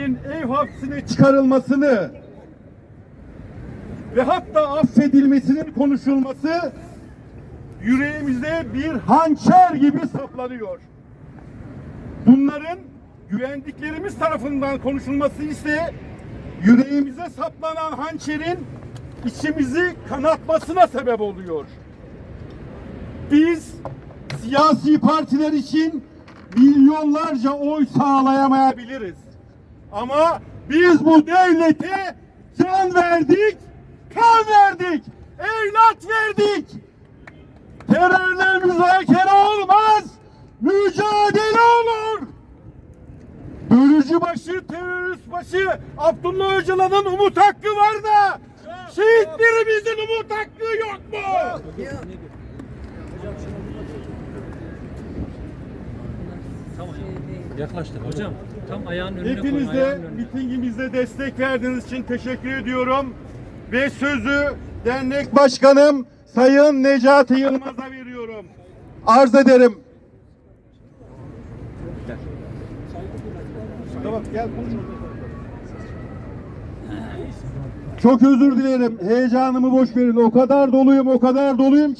Şahin'in ev hapsine çıkarılmasını ve hatta affedilmesinin konuşulması yüreğimize bir hançer gibi saplanıyor. Bunların güvendiklerimiz tarafından konuşulması ise yüreğimize saplanan hançerin içimizi kanatmasına sebep oluyor. Biz siyasi partiler için milyonlarca oy sağlayamayabiliriz. Ama biz bu devlete can verdik, kan verdik, evlat verdik. Terörle müzakere olmaz, mücadele olur. Bölücü başı, terörist başı Abdullah Öcalan'ın umut hakkı var da şehitlerimizin umut hakkı yok mu? Tamam. Yaklaştı hocam. Tam ayağın önüne koyun. Hepiniz de ayağın önüne. mitingimize destek verdiğiniz için teşekkür ediyorum. Ve sözü dernek başkanım Sayın Necati Yılmaz'a veriyorum. Arz ederim. Tamam gel konuş. Çok özür dilerim. Heyecanımı boş verin. O kadar doluyum, o kadar doluyum ki.